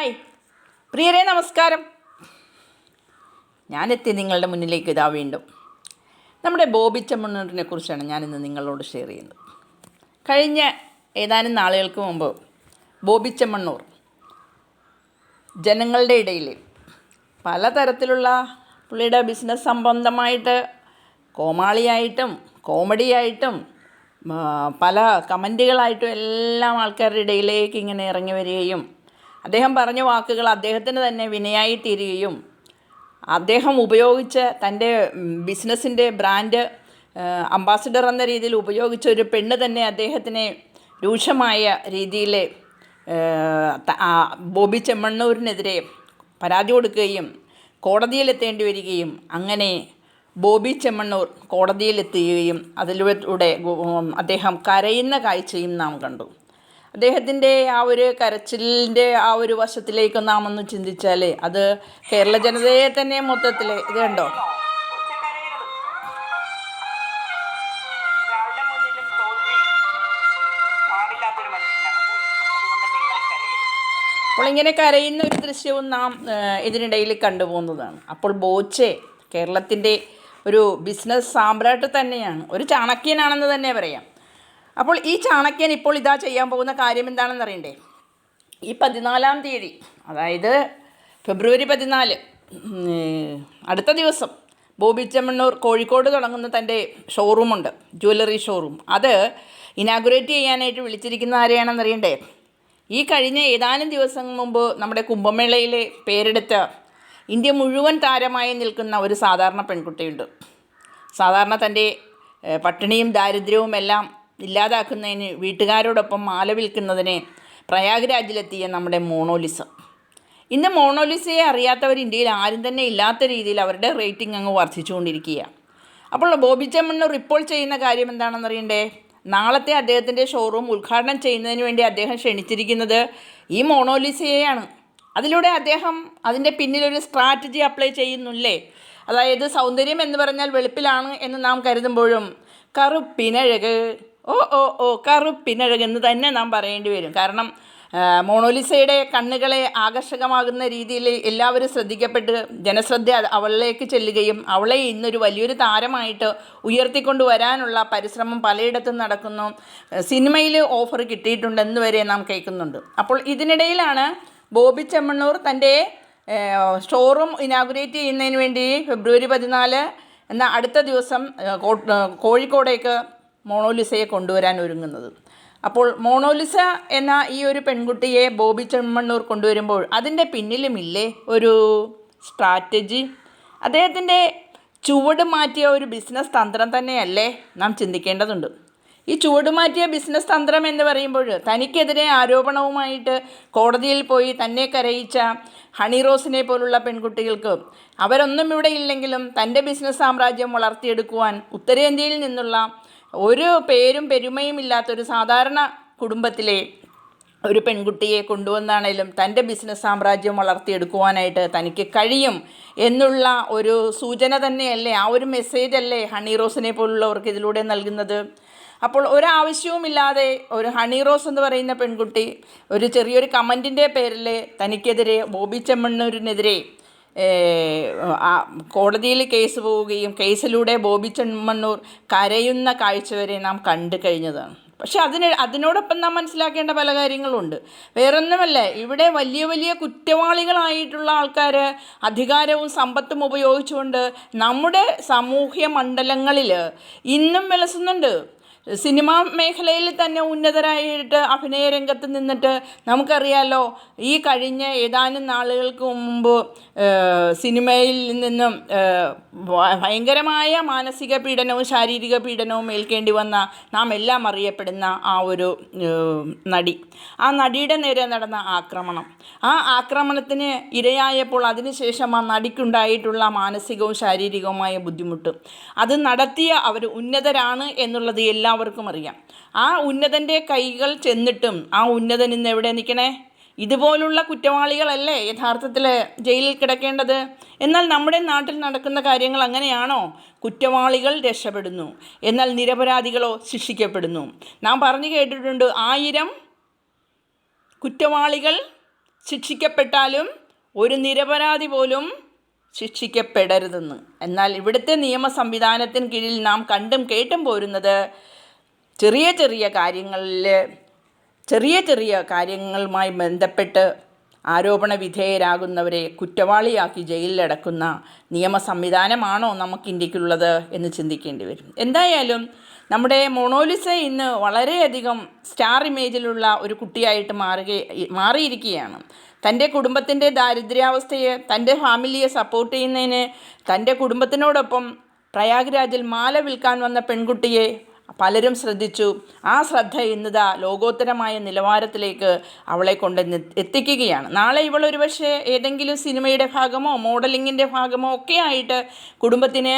Hi. പ്രിയരെ നമസ്കാരം. ഞാനെത്തി നിങ്ങളുടെ മുന്നിലേക്ക് ഇതാ വീണ്ടും. നമ്മുടെ ബോബി ചെമ്മണ്ണൂരിനെ കുറിച്ചാണ് ഞാനിന്ന് നിങ്ങളോട് ഷെയർ ചെയ്യുന്നത്. കഴിഞ്ഞ ഏതാനും നാളുകൾക്ക് മുമ്പ് ബോബി ജനങ്ങളുടെ ഇടയിൽ പലതരത്തിലുള്ള പുള്ളിയുടെ ബിസിനസ് സംബന്ധമായിട്ട് കോമാളിയായിട്ടും കോമഡിയായിട്ടും പല കമന്റുകളായിട്ടും എല്ലാം ആൾക്കാരുടെ ഇടയിലേക്ക് ഇങ്ങനെ ഇറങ്ങി വരികയും അദ്ദേഹം പറഞ്ഞ വാക്കുകൾ അദ്ദേഹത്തിന് തന്നെ വിനയായി തീരുകയും അദ്ദേഹം ഉപയോഗിച്ച തന്റെ ബിസിനസ്സിന്റെ ബ്രാൻഡ് അംബാസിഡർ എന്ന രീതിയിൽ ഉപയോഗിച്ച ഒരു പെണ്ണ് തന്നെ അദ്ദേഹത്തിനെ രൂക്ഷമായ രീതിയിൽ ബോബി ചെമ്മണ്ണൂരിനെതിരെ പരാതി കൊടുക്കുകയും കോടതിയിലെത്തേണ്ടി വരികയും അങ്ങനെ ബോബി ചെമ്മണ്ണൂർ കോടതിയിലെത്തുകയും അതിലൂടെ അദ്ദേഹം കരയുന്ന കാഴ്ചയും നാം കണ്ടു. അദ്ദേഹത്തിന്റെ ആ ഒരു കരച്ചിലിന്റെ ആ ഒരു വശത്തിലേക്ക് നാം ഒന്ന് ചിന്തിച്ചാൽ അത് കേരള ജനതയെ തന്നെ മൊത്തത്തിൽ ഇത് കണ്ടോ? അപ്പോൾ ഇങ്ങനെ കരയുന്ന ഒരു ദൃശ്യവും നാം ഇതിനിടയിൽ കണ്ടുപോകുന്നതാണ്. അപ്പോൾ ബോച്ചെ കേരളത്തിന്റെ ഒരു ബിസിനസ് സാമ്രാട്ട് തന്നെയാണ്. ഒരു ചാണക്യനാണെന്ന് തന്നെ പറയാം. അപ്പോൾ ഈ ചാണക്യൻ ഇപ്പോൾ ഇതാ ചെയ്യാൻ പോകുന്ന കാര്യം എന്താണെന്ന് അറിയണ്ടേ? ഈ പതിനാലാം തീയതി അതായത് ഫെബ്രുവരി പതിനാല് അടുത്ത ദിവസം ബോബി ചെമ്മണ്ണൂർ കോഴിക്കോട് തുടങ്ങുന്ന തന്റെ ഷോറൂമുണ്ട് ജ്വല്ലറി ഷോറൂം. അത് ഇനാഗുറേറ്റ് ചെയ്യാനായിട്ട് വിളിച്ചിരിക്കുന്ന ആരെയാണെന്ന് അറിയണ്ടേ? ഈ കഴിഞ്ഞ ഏതാനും ദിവസം മുമ്പ് നമ്മുടെ കുംഭമേളയിൽ പേരെടുത്ത ഇന്ത്യ മുഴുവൻ താരമായി നിൽക്കുന്ന ഒരു സാധാരണ പെൺകുട്ടിയുണ്ട്. സാധാരണ തന്റെ പട്ടിണിയും ദാരിദ്ര്യവും എല്ലാം ഇല്ലാതാക്കുന്നതിന് വീട്ടുകാരോടൊപ്പം മാല വിൽക്കുന്നതിന് പ്രയാഗ്രാജിലെത്തിയ നമ്മുടെ മോണോലിസ. ഇന്ന് മോണോലിസയെ അറിയാത്തവർ ഇന്ത്യയിൽ ആരും തന്നെ ഇല്ലാത്ത രീതിയിൽ അവരുടെ റേറ്റിംഗ് അങ്ങ് വർദ്ധിച്ചുകൊണ്ടിരിക്കുകയാണ് അപ്പോൾ ബോബി ചെമ്മണ്ണൂർ ഇപ്പോൾ ചെയ്യുന്ന കാര്യം എന്താണെന്ന് അറിയണ്ടേ? നാളത്തെ അദ്ദേഹത്തിന്റെ ഷോറൂം ഉദ്ഘാടനം ചെയ്യുന്നതിന് വേണ്ടി അദ്ദേഹം ക്ഷണിച്ചിരിക്കുന്നത് ഈ മോണോലിസയെയാണ്. അതിലൂടെ അദ്ദേഹം അതിന്റെ പിന്നിലൊരു സ്ട്രാറ്റജി അപ്ലൈ ചെയ്യുന്നില്ലേ? അതായത് സൗന്ദര്യം എന്ന് പറഞ്ഞാൽ വെളുപ്പിലാണ് എന്ന് നാം കരുതുമ്പോഴും കറുപ്പിനഴക് ഓ ഓ ഓ കറുപ്പിനഴകെന്ന് തന്നെ നാം പറയേണ്ടി വരും. കാരണം മോണോലിസയുടെ കണ്ണുകളെ ആകർഷകമാകുന്ന രീതിയിൽ എല്ലാവരും ശ്രദ്ധിക്കപ്പെട്ട് ജനശ്രദ്ധ അവളിലേക്ക് ചെല്ലുകയും അവളെ ഇന്നൊരു വലിയൊരു താരമായിട്ട് ഉയർത്തിക്കൊണ്ടു വരാനുള്ള പരിശ്രമം പലയിടത്തും നടക്കുന്നു. സിനിമയിൽ ഓഫർ കിട്ടിയിട്ടുണ്ടെന്ന് വരെ നാം കേൾക്കുന്നുണ്ട്. അപ്പോൾ ഇതിനിടയിലാണ് ബോബി ചെമ്മണ്ണൂർ തന്റെ ഷോറൂം ഇനാഗുറേറ്റ് ചെയ്യുന്നതിന് വേണ്ടി ഫെബ്രുവരി പതിനാല് എന്ന അടുത്ത ദിവസം കോഴിക്കോടേക്ക് മോണോലിസയെ കൊണ്ടുവരാൻ ഒരുങ്ങുന്നത്. അപ്പോൾ മോണോലിസ എന്ന ഈ ഒരു പെൺകുട്ടിയെ ബോബി ചെമ്മണ്ണൂർ കൊണ്ടുവരുമ്പോൾ അതിന്റെ പിന്നിലുമില്ലേ ഒരു സ്ട്രാറ്റജി? അദ്ദേഹത്തിന്റെ ചുവട് മാറ്റിയ ഒരു ബിസിനസ് തന്ത്രം തന്നെയല്ലേ നാം ചിന്തിക്കേണ്ടതുണ്ട്. ഈ ചുവട് മാറ്റിയ ബിസിനസ് തന്ത്രം എന്ന് പറയുമ്പോൾ തനിക്കെതിരെ ആരോപണവുമായിട്ട് കോടതിയിൽ പോയി തന്നെ കരയിച്ച ഹണി റോസിനെ പോലുള്ള പെൺകുട്ടികൾക്ക് അവരൊന്നും ഇവിടെ ഇല്ലെങ്കിലും തന്റെ ബിസിനസ് സാമ്രാജ്യം വളർത്തിയെടുക്കുവാൻ ഉത്തരേന്ത്യയിൽ നിന്നുള്ള ഒരു പേരും പെരുമയും ഇല്ലാത്തൊരു സാധാരണ കുടുംബത്തിലെ ഒരു പെൺകുട്ടിയെ കൊണ്ടുവന്നാണേലും തന്റെ ബിസിനസ് സാമ്രാജ്യം വളർത്തിയെടുക്കുവാനായിട്ട് തനിക്ക് കഴിയും എന്നുള്ള ഒരു സൂചന തന്നെയല്ലേ? ആ ഒരു മെസ്സേജ് അല്ലേ ഹണി റോസിനെ പോലുള്ളവർക്ക് ഇതിലൂടെ നൽകുന്നത്? അപ്പോൾ ഒരാവശ്യവുമില്ലാതെ ഒരു ഹണി റോസ് എന്ന് പറയുന്ന പെൺകുട്ടി ഒരു ചെറിയൊരു കമന്റിന്റെ പേരിൽ തനിക്കെതിരെ ബോബി ചെമ്മണ്ണൂരിനെതിരെ കോടതിയിൽ കേസ് പോവുകയും കേസിലൂടെ ബോബി ചെമ്മണ്ണൂർ കരയുന്ന കാഴ്ച വരെ നാം കണ്ടു കഴിഞ്ഞതാണ്. പക്ഷെ അതിന് അതിനോടൊപ്പം നാം മനസ്സിലാക്കേണ്ട പല കാര്യങ്ങളുണ്ട്. വേറൊന്നുമല്ല ഇവിടെ വലിയ വലിയ കുറ്റവാളികളായിട്ടുള്ള ആൾക്കാർ അധികാരവും സമ്പത്തും ഉപയോഗിച്ചുകൊണ്ട് നമ്മുടെ സാമൂഹ്യ മണ്ഡലങ്ങളിൽ ഇന്നും വിലസുന്നുണ്ട്. സിനിമാ മേഖലയിൽ തന്നെ ഉന്നതരായിട്ട് അഭിനയ രംഗത്ത് നിന്നിട്ട് നമുക്കറിയാലോ ഈ കഴിഞ്ഞ ഏതാനും നാളുകൾക്ക് മുമ്പ് സിനിമയിൽ നിന്നും ഭയങ്കരമായ മാനസിക പീഡനവും ശാരീരിക പീഡനവും ഏൽക്കേണ്ടി വന്ന നാം എല്ലാം അറിയപ്പെടുന്ന ആ ഒരു നടി. ആ നടിയുടെ നേരെ നടന്ന ആക്രമണം. ആ ആക്രമണത്തിന് ഇരയായപ്പോൾ അതിനുശേഷം ആ നടിക്കുണ്ടായിട്ടുള്ള മാനസികവും ശാരീരികവുമായ ബുദ്ധിമുട്ട്. അത് നടത്തിയ അവർ ഉന്നതരാണ് എന്നുള്ളത് എല്ലാവർക്കും അറിയാം. ആ ഉന്നതന്റെ കൈകൾ ചെന്നിട്ടും ആ ഉന്നതൻ ഇന്ന് എവിടെ നിൽക്കണേ? ഇതുപോലുള്ള കുറ്റവാളികളല്ലേ യഥാർത്ഥത്തിൽ ജയിലിൽ കിടക്കേണ്ടത്? എന്നാൽ നമ്മുടെ നാട്ടിൽ നടക്കുന്ന കാര്യങ്ങൾ അങ്ങനെയാണോ? കുറ്റവാളികൾ രക്ഷപ്പെടുന്നു. എന്നാൽ നിരപരാധികളോ ശിക്ഷിക്കപ്പെടുന്നു. നാം പറഞ്ഞു കേട്ടിട്ടുണ്ട് ആയിരം കുറ്റവാളികൾ ശിക്ഷിക്കപ്പെട്ടാലും ഒരു നിരപരാധി പോലും ശിക്ഷിക്കപ്പെടരുതെന്ന്. എന്നാൽ ഇവിടുത്തെ നിയമ സംവിധാനത്തിന് കീഴിൽ നാം കണ്ടും കേട്ടും പോരുന്നത് ചെറിയ ചെറിയ കാര്യങ്ങളിൽ ചെറിയ ചെറിയ കാര്യങ്ങളുമായി ബന്ധപ്പെട്ട് ആരോപണ വിധേയരാകുന്നവരെ കുറ്റവാളിയാക്കി ജയിലിലടക്കുന്ന നിയമ സംവിധാനമാണോ നമുക്ക് ഇന്ത്യക്കുള്ളത് എന്ന് ചിന്തിക്കേണ്ടി വരും. എന്തായാലും നമ്മുടെ മോണോലിസ ഇന്ന് വളരെയധികം സ്റ്റാർ ഇമേജിലുള്ള ഒരു കുട്ടിയായിട്ട് മാറുക മാറിയിരിക്കുകയാണ്. തന്റെ കുടുംബത്തിന്റെ ദാരിദ്ര്യാവസ്ഥയെ തന്റെ ഫാമിലിയെ സപ്പോർട്ട് ചെയ്യുന്നതിന് തന്റെ കുടുംബത്തിനോടൊപ്പം പ്രയാഗ്രാജിൽ മാല വിൽക്കാൻ വന്ന പെൺകുട്ടിയെ പലരും ശ്രദ്ധിച്ചു. ആ ശ്രദ്ധ ഇന്നിതാ ലോകോത്തരമായ നിലവാരത്തിലേക്ക് അവളെ കൊണ്ട് എത്തിക്കുകയാണ്. നാളെ ഇവൾ ഒരുപക്ഷെ ഏതെങ്കിലും സിനിമയുടെ ഭാഗമോ മോഡലിങ്ങിന്റെ ഭാഗമോ ഒക്കെ ആയിട്ട് കുടുംബത്തിന്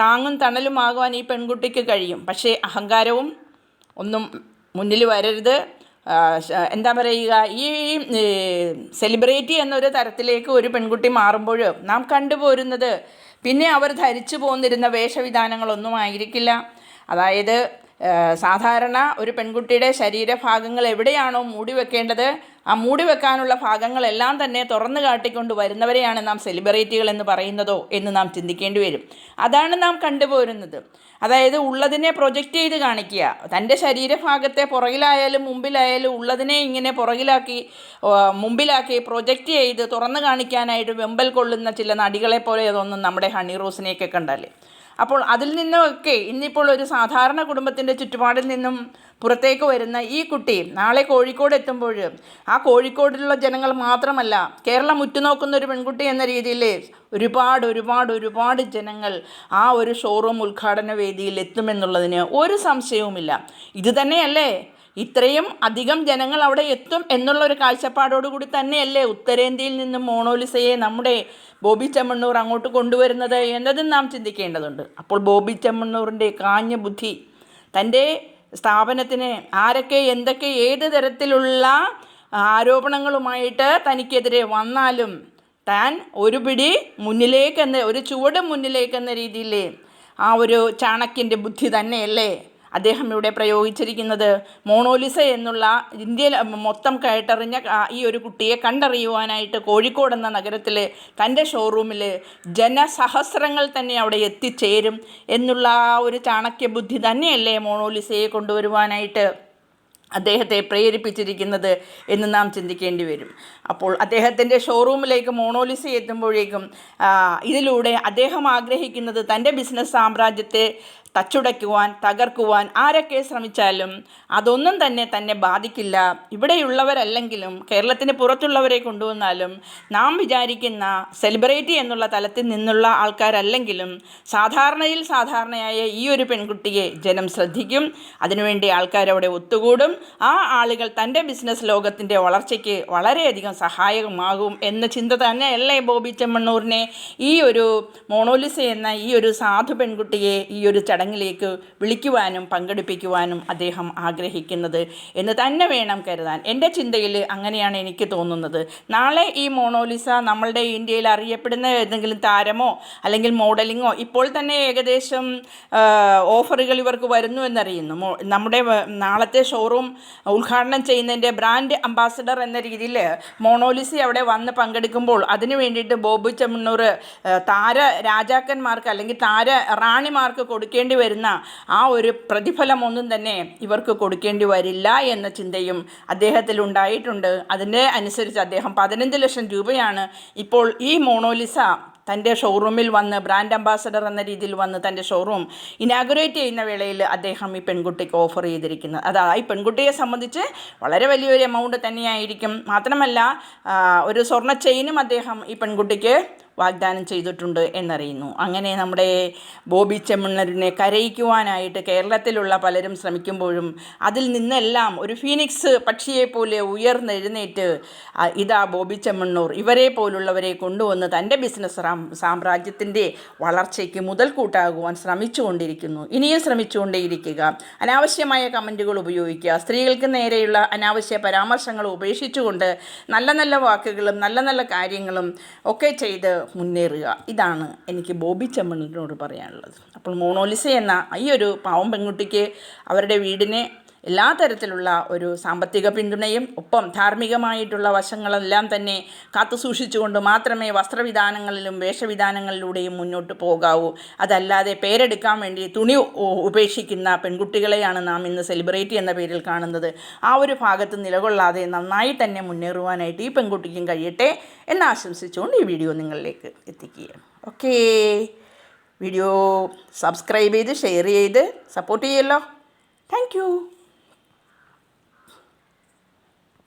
താങ്ങും തണലുമാകുവാൻ ഈ പെൺകുട്ടിക്ക് കഴിയും. പക്ഷേ അഹങ്കാരവും ഒന്നും മുന്നിൽ വരരുത്. എന്താ പറയുക ഈ സെലിബ്രിറ്റി എന്നൊരു തരത്തിലേക്ക് ഒരു പെൺകുട്ടി മാറുമ്പോൾ നാം കണ്ടുപോരുന്നത്. പിന്നെ അവർ ധരിച്ചു പോന്നിരുന്ന വേഷവിധാനങ്ങളൊന്നും ആയിരിക്കില്ല. അതായത് സാധാരണ ഒരു പെൺകുട്ടിയുടെ ശരീരഭാഗങ്ങൾ എവിടെയാണോ മൂടി വെക്കേണ്ടത് ആ മൂടി വെക്കാനുള്ള ഭാഗങ്ങളെല്ലാം തന്നെ തുറന്നു കാട്ടിക്കൊണ്ട് വരുന്നവരെയാണ് നാം സെലിബ്രിറ്റികൾ എന്ന് പറയുന്നതോ എന്ന് നാം ചിന്തിക്കേണ്ടി വരും. അതാണ് നാം കണ്ടുപോരുന്നത്. അതായത് ഉള്ളതിനെ പ്രൊജക്റ്റ് ചെയ്ത് കാണിക്കുക. തന്റെ ശരീരഭാഗത്തെ പുറകിലായാലും മുമ്പിലായാലും ഉള്ളതിനെ ഇങ്ങനെ പുറകിലാക്കി മുമ്പിലാക്കി പ്രൊജക്റ്റ് ചെയ്ത് തുറന്നു കാണിക്കാനായിട്ട് വെമ്പൽ കൊള്ളുന്ന ചില നടികളെ പോലെ അതൊന്നും നമ്മുടെ ഹണി റോസിനെയൊക്കെ കണ്ടാൽ അപ്പോൾ അതിൽ നിന്നൊക്കെ ഇന്നിപ്പോൾ ഒരു സാധാരണ കുടുംബത്തിന്റെ ചുറ്റുപാടിൽ നിന്നും പുറത്തേക്ക് വരുന്ന ഈ കുട്ടി നാളെ കോഴിക്കോട് എത്തുമ്പോൾ ആ കോഴിക്കോടിലുള്ള ജനങ്ങൾ മാത്രമല്ല കേരളം ഉറ്റുനോക്കുന്ന ഒരു പെൺകുട്ടി എന്ന രീതിയിൽ ഒരുപാട് ഒരുപാട് ഒരുപാട് ജനങ്ങൾ ആ ഒരു ഷോറൂം ഉദ്ഘാടന വേദിയിൽ എത്തുമെന്നുള്ളതിന് ഒരു സംശയവുമില്ല. ഇത് തന്നെയല്ലേ? ഇത്രയും അധികം ജനങ്ങൾ അവിടെ എത്തും എന്നുള്ള ഒരു കാഴ്ചപ്പാടോടുകൂടി തന്നെയല്ലേ ഉത്തരേന്ത്യയിൽ നിന്നും മോണോലിസയെ നമ്മുടെ ബോബി ചെമ്മണ്ണൂർ അങ്ങോട്ട് കൊണ്ടുവരുന്നത് എന്നതും നാം ചിന്തിക്കേണ്ടതുണ്ട്. അപ്പോൾ ബോബി ചെമ്മണ്ണൂറിന്റെ കാഞ്ഞ ബുദ്ധി തന്റെ സ്ഥാപനത്തിന് ആരൊക്കെ എന്തൊക്കെ ഏത് തരത്തിലുള്ള ആരോപണങ്ങളുമായിട്ട് തനിക്കെതിരെ വന്നാലും താൻ ഒരു പിടി മുന്നിലേക്കെന്ന ഒരു ചുവട് മുന്നിലേക്കെന്ന രീതിയിൽ ആ ഒരു ചാണക്യന്റെ ബുദ്ധി തന്നെയല്ലേ? അദ്ദേഹം ഇവിടെ പ്രയോഗിച്ചിരിക്കുന്നത് മോണോലിസ എന്നുള്ള ഇന്ത്യയിൽ മൊത്തം കേട്ടറിഞ്ഞ ഈ ഒരു കുട്ടിയെ കണ്ടറിയുവാനായിട്ട് കോഴിക്കോട് എന്ന നഗരത്തിൽ തന്റെ ഷോറൂമിൽ ജനസഹസ്രങ്ങൾ തന്നെ അവിടെ എത്തിച്ചേരും എന്നുള്ള ആ ഒരു ചാണക്യ ബുദ്ധി തന്നെയല്ലേ മോണോലിസയെ കൊണ്ടുവരുവാനായിട്ട് അദ്ദേഹത്തെ പ്രേരിപ്പിച്ചിരിക്കുന്നത് എന്ന് നാം ചിന്തിക്കേണ്ടി വരും. അപ്പോൾ അദ്ദേഹത്തിന്റെ ഷോറൂമിലേക്ക് മോണോലിസ എത്തുമ്പോഴേക്കും ഇതിലൂടെ അദ്ദേഹം ആഗ്രഹിക്കുന്നത് തന്റെ ബിസിനസ് സാമ്രാജ്യത്തെ തച്ചുടയ്ക്കുവാൻ തകർക്കുവാൻ ആരൊക്കെ ശ്രമിച്ചാലും അതൊന്നും തന്നെ തന്നെ ബാധിക്കില്ല. ഇവിടെയുള്ളവരല്ലെങ്കിലും കേരളത്തിന് പുറത്തുള്ളവരെ കൊണ്ടുവന്നാലും നാം വിചാരിക്കുന്ന സെലിബ്രിറ്റി എന്നുള്ള തലത്തിൽ നിന്നുള്ള ആൾക്കാരല്ലെങ്കിലും സാധാരണയിൽ സാധാരണയായ ഈ ഒരു പെൺകുട്ടിയെ ജനം ശ്രദ്ധിക്കും. അതിനുവേണ്ടി ആൾക്കാരവിടെ ഒത്തുകൂടും. ആ ആളുകൾ തന്റെ ബിസിനസ് ലോകത്തിന്റെ വളർച്ചയ്ക്ക് വളരെയധികം സഹായകമാകും എന്ന ചിന്ത തന്നെയല്ലേ ബോബി ചെമ്മണ്ണൂരിനെ ഈ ഒരു മോണോലിസ എന്ന ഈ ഒരു സാധു പെൺകുട്ടിയെ ഈ ഒരു ചടങ്ങിലേക്ക് വിളിക്കുവാനും പങ്കെടുപ്പിക്കുവാനും അദ്ദേഹം ആഗ്രഹിക്കുന്നത് എന്ന് തന്നെ വേണം കരുതാൻ. എന്റെ ചിന്തയിൽ അങ്ങനെയാണ് എനിക്ക് തോന്നുന്നത്. നാളെ ഈ മോണോലിസ നമ്മളുടെ ഇന്ത്യയിൽ അറിയപ്പെടുന്ന ഏതെങ്കിലും താരമോ അല്ലെങ്കിൽ മോഡലിങ്ങോ ഇപ്പോൾ തന്നെ ഏകദേശം ഓഫറുകൾ ഇവർക്ക് വരുന്നു എന്നറിയുന്നു. നമ്മുടെ നാളത്തെ ഷോറൂം ഉദ്ഘാടനം ചെയ്യുന്നതിന്റെ ബ്രാൻഡ് അംബാസഡർ എന്ന രീതിയിൽ മോണോലിസി അവിടെ വന്ന് പങ്കെടുക്കുമ്പോൾ അതിനു വേണ്ടിയിട്ട് ബോബു ചെമ്മണ്ണൂർ താര രാജാക്കന്മാർക്ക് അല്ലെങ്കിൽ താര റാണിമാർക്ക് കൊടുക്കേണ്ടി വരുന്ന ആ ഒരു പ്രതിഫലമൊന്നും തന്നെ ഇവർക്ക് കൊടുക്കേണ്ടി വരില്ല എന്ന ചിന്തയും അദ്ദേഹത്തിൽ ഉണ്ടായിട്ടുണ്ട്. അതിന്റെ അനുസരിച്ച് അദ്ദേഹം പതിനഞ്ച് ലക്ഷം രൂപയാണ് ഇപ്പോൾ ഈ മോണോലിസ തന്റെ ഷോറൂമിൽ വന്ന് ബ്രാൻഡ് അംബാസഡർ എന്ന രീതിയിൽ വന്ന് തന്റെ ഷോറൂം ഇനാഗുറേറ്റ് ചെയ്യുന്ന വേളയിൽ അദ്ദേഹം ഈ പെൺകുട്ടിക്ക് ഓഫർ ചെയ്തിരിക്കുന്നത്. അത് ഈ പെൺകുട്ടിയെ സംബന്ധിച്ച് വളരെ വലിയൊരു എമൗണ്ട് തന്നെയായിരിക്കും. മാത്രമല്ല ഒരു സ്വർണ ചെയിനും അദ്ദേഹം ഈ പെൺകുട്ടിക്ക് വാഗ്ദാനം ചെയ്തിട്ടുണ്ട് എന്നറിയുന്നു. അങ്ങനെ നമ്മുടെ ബോബി ചെമ്മണ്ണറിനെ കരയിക്കുവാനായിട്ട് കേരളത്തിലുള്ള പലരും ശ്രമിക്കുമ്പോഴും അതിൽ നിന്നെല്ലാം ഒരു ഫീനിക്സ് പക്ഷിയെപ്പോലെ ഉയർന്നെഴുന്നേറ്റ് ഇതാ ബോബി ചെമ്മണ്ണൂർ. ഇവരെ പോലുള്ളവരെ കൊണ്ടുവന്ന് തന്റെ ബിസിനസ് സാമ്രാജ്യത്തിന്റെ വളർച്ചയ്ക്ക് മുതൽക്കൂട്ടാകുവാൻ ശ്രമിച്ചുകൊണ്ടിരിക്കുന്നു. ഇനിയും ശ്രമിച്ചുകൊണ്ടേയിരിക്കുക. അനാവശ്യമായ കമന്റുകൾ ഉപയോഗിക്കുക. സ്ത്രീകൾക്ക് നേരെയുള്ള അനാവശ്യ പരാമർശങ്ങൾ ഉപേക്ഷിച്ചുകൊണ്ട് നല്ല നല്ല വാക്കുകളും നല്ല നല്ല കാര്യങ്ങളും ഒക്കെ ചെയ്ത് മുന്നേറുക. ഇതാണ് എനിക്ക് ബോബി ചെമ്മണ്ണിനോട് പറയാനുള്ളത്. അപ്പോൾ മോണോലിസ എന്ന ഈ ഒരു പാവം പെൺകുട്ടിക്ക് അവരുടെ വീടിനെ എല്ലാ തരത്തിലുള്ള ഒരു സാമ്പത്തിക പിന്തുണയും ഒപ്പം ധാർമ്മികമായിട്ടുള്ള വശങ്ങളെല്ലാം തന്നെ കാത്തുസൂക്ഷിച്ചുകൊണ്ട് മാത്രമേ വസ്ത്രവിധാനങ്ങളിലും വേഷവിധാനങ്ങളിലൂടെയും മുന്നോട്ട് പോകാവൂ. അതല്ലാതെ പേരെടുക്കാൻ വേണ്ടി തുണി ഉപേക്ഷിക്കുന്ന പെൺകുട്ടികളെയാണ് നാം ഇന്ന് സെലിബ്രേറ്റ് എന്ന പേരിൽ കാണുന്നത്. ആ ഒരു ഭാഗത്ത് നിലകൊള്ളാതെ നന്നായി തന്നെ മുന്നേറുവാനായിട്ട് ഈ പെൺകുട്ടിക്കും കഴിയട്ടെ എന്ന് ആശംസിച്ചുകൊണ്ട് ഈ വീഡിയോ നിങ്ങളിലേക്ക് എത്തിക്കുകയാണ്. ഓക്കേ. വീഡിയോ സബ്സ്ക്രൈബ് ചെയ്ത് ഷെയർ ചെയ്ത് സപ്പോർട്ട് ചെയ്യല്ലോ. താങ്ക്